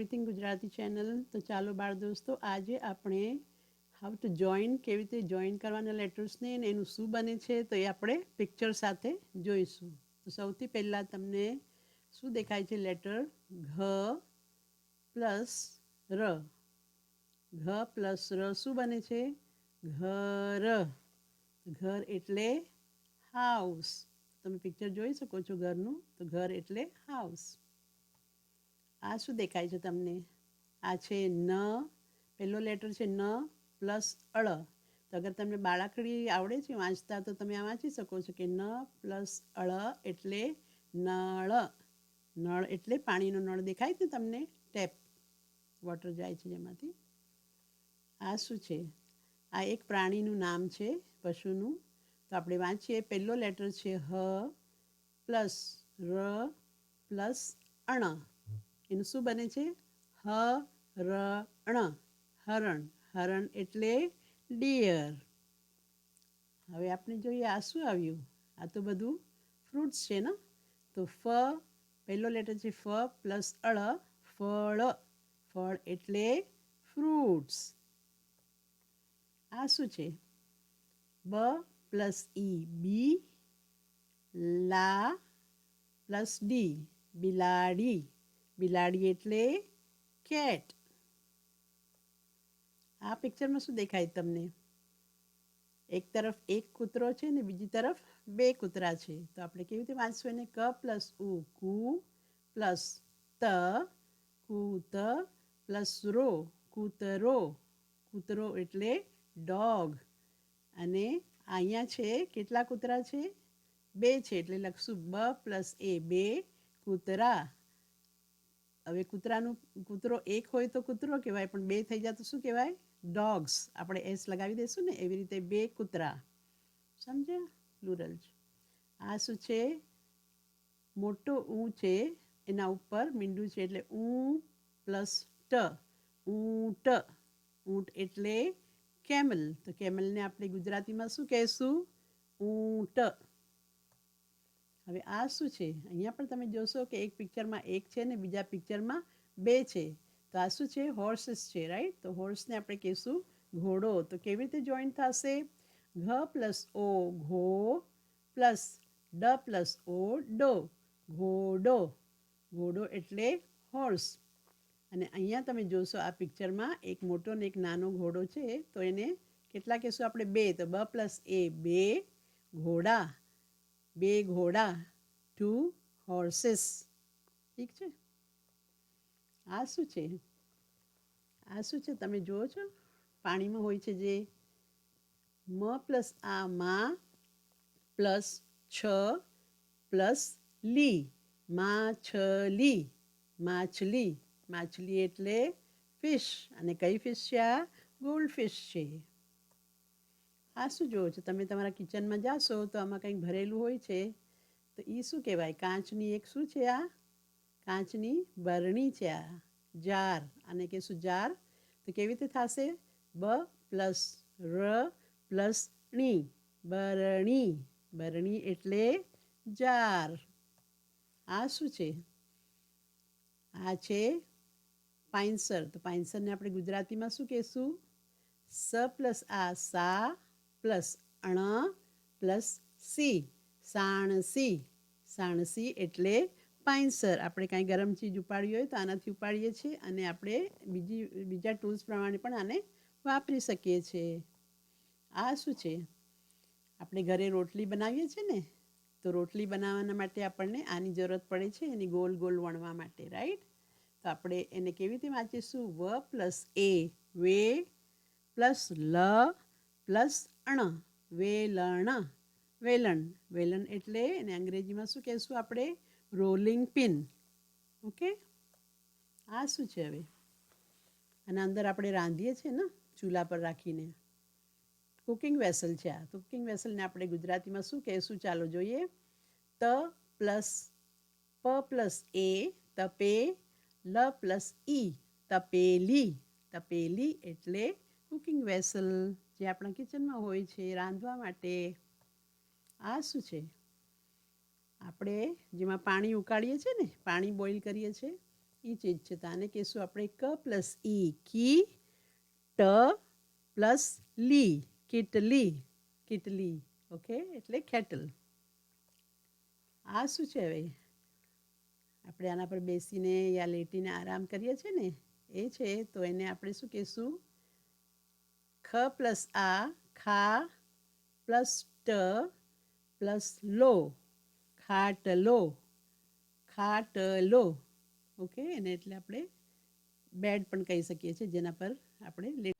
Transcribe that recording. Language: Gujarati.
એવરીથિંગ ગુજરાતી ચેનલ તો ચાલો બાળ દોસ્તો, આજે આપણે હાઉ ટુ જોઈન કેવી રીતે જોઈન કરવાના લેટર્સને અને એનું શું બને છે, તો એ આપણે પિક્ચર સાથે જોઈશું. તો સૌથી પહેલાં તમને શું દેખાય છે લેટર ઘ પ્લસ ર. ઘ પ્લસ ર શું બને છે? ઘર. ઘર એટલે હાઉસ તમે પિક્ચર જોઈ શકો છો ઘરનું? તો ઘર એટલે હાઉસ આ શું દેખાય છે તમને? આ છે ન, પહેલો લેટર છે ન પ્લસ અળ. તો અગર તમને બાળાકડી આવડે છે, વાંચતા, તો તમે આ વાંચી શકો છો કે ન પ્લસ અળ એટલે નળ. નળ એટલે પાણીનો નળ. દેખાય છે તમને? ટેપ. વોટર જાય છે જેમાંથી. આ શું છે? આ એક પ્રાણીનું નામ છે, પશુનું. તો આપણે વાંચીએ. પહેલો લેટર છે હ પ્લસ ર પ્લસ અણ. એનું શું બને છે? હ ર ણ હરણ. હરણ એટલે ડિયર હવે આપણે જોઈએ આ શું આવ્યું? આ તો બધું ફ્રૂટ્સ છે ને? તો ફ, પહેલો લેટર છે ફ પ્લસ અળ. ફળ. ફળ એટલે ફ્રૂટ્સ આ શું છે? બ પ્લસ ઈ બી લા પ્લસ ડી બિલાડી. બિલાડી એટલે કેટ. આ પિક્ચરમાં શું દેખાય તમને? એક તરફ એક કૂતરો છે ને બીજી તરફ બે કૂતરા છે. તો આપણે કેવી રીતે વાંચશું એને? ક પ્લસ ઉ, કુ પ્લસ ત, કૂત પ્લસ રો, કૂતરો. કૂતરો એટલે ડોગ. અને અહીંયા છે કેટલા કૂતરા છે? બે છે એટલે લખશું બ પ્લસ એ બે કૂતરા. હવે કૂતરાનું, કૂતરો એક હોય તો કૂતરો કહેવાય, પણ બે થઈ જાય તો શું કહેવાય? ડોગ્સ આપણે એસ લગાવી દઈશું ને, એવી રીતે બે કૂતરા. સમજ્યા? પ્લુરલ આ શું છે? મોટો ઊ છે, એના ઉપર મીંડું છે, એટલે ઊં પ્લસ ટ. ઊંટ. ઊંટ એટલે કેમલ. તો કેમલને આપણે ગુજરાતીમાં શું કહેશું? ઊંટ. હવે આ શું છે? અહીંયા પણ તમે જોશો કે એક પિક્ચરમાં એક છે ને બીજા પિક્ચરમાં બે છે. તો આ શું છે? હોર્સીસ છે રાઈટ તો હોર્સને આપણે કહીશું ઘોડો. તો કેવી રીતે જોઈન્ટ થશે? ઘ પ્લસ ઓ, ઘો પ્લસ ડ પ્લસ ઓ, ડો. ઘોડો. ઘોડો એટલે હોર્સ અને અહીંયા તમે જોશો આ પિક્ચરમાં એક મોટો ને એક નાનો ઘોડો છે. તો એને કેટલા કહેશું આપણે? બે. તો બ પ્લસ એ, બે. ઘોડા. બે ઘોડા ટુ હોર્સેસ ઠીક છે? આ શું છે? આ શું છે? તમે જુઓ છો? પાણીમાં હોય છે જે મ પ્લસ આ માં પ્લસ છ પ્લસ લી. માછલી. માછલી. માછલી એટલે ફિશ અને કઈ ફિશ છે આ? ગોલ્ડ ફિશ છે. આ શું જુઓ છો? તમે તમારા કિચનમાં જાશો તો આમાં કંઈક ભરેલું હોય છે. તો એ શું કહેવાય? કાચની એક શું છે આ? કાચની બરણી છે આ. જાર. અને કહેશું જાર. તો કેવી રીતે થશે? બ પ્લસ ર પ્લસ ણી બરણી. બરણી એટલે જાર. આ શું છે? આ છે પાઇન્સર. તો પાઇન્સરને આપણે ગુજરાતીમાં શું કહેશું? સ પ્લસ આ સા પ્લસ અણ પ્લસ સી. સાણસી સાણસી એટલે પાઇન્સર. આપણે કાંઈ ગરમ ચીજ ઉપાડી હોય તો આનાથી ઉપાડીએ છીએ અને આપણે બીજી, બીજા ટૂલ્સ પ્રમાણે પણ આને વાપરી શકીએ છીએ. આ શું છે? આપણે ઘરે રોટલી બનાવીએ છીએ ને, તો રોટલી બનાવવાના માટે આપણને આની જરૂરત પડે છે એની ગોલ ગોલ વણવા માટે, રાઈટ? તો આપણે એને કેવી રીતે વાંચીશું? વ પ્લસ એ, વે પ્લસ લ પ્લસ અણ વેલણ વેલણ. વેલણ એટલે એને અંગ્રેજીમાં શું કહેશું આપણે? Rolling pin okay? આ શું છે હવે? અને અંદર આપણે રાંધીએ છીએ ને, ચૂલા પર રાખીને. કુકિંગ વેસલ છે આ. કુકિંગ વેસલને આપણે ગુજરાતીમાં શું કહેશું? ચાલો જોઈએ. ત પ્લસ, પ પ્લસ એ, તપે, લ પ્લસ ઈ, તપેલી. તપેલી એટલે કુકિંગ વેસલ જે આપણા કિચનમાં હોય છે રાંધવા માટે. આ શું છે? આપણે જેમાં પાણી ઉકાળીએ છીએ ને, પાણી બોઇલ કરીએ છીએ એ ચીજ છે. તો આને કહીશું આપણે ક પ્લસ ઈ કી ટ પ્લસ લી, કીટલી કીટલી. ઓકે? એટલે કેટલ આ શું છે હવે? આપણે આના પર બેસીને યા લેટીને આરામ કરીએ છીએ ને, એ છે. તો એને આપણે શું કહીશું? ખ પ્લસ આ ખા પ્લસ ટ પ્લસ લો ખાટલો ખાટલો ઓકે એને એટલે આપણે બેડ પણ કહી શકીએ છીએ જેના પર આપણે લે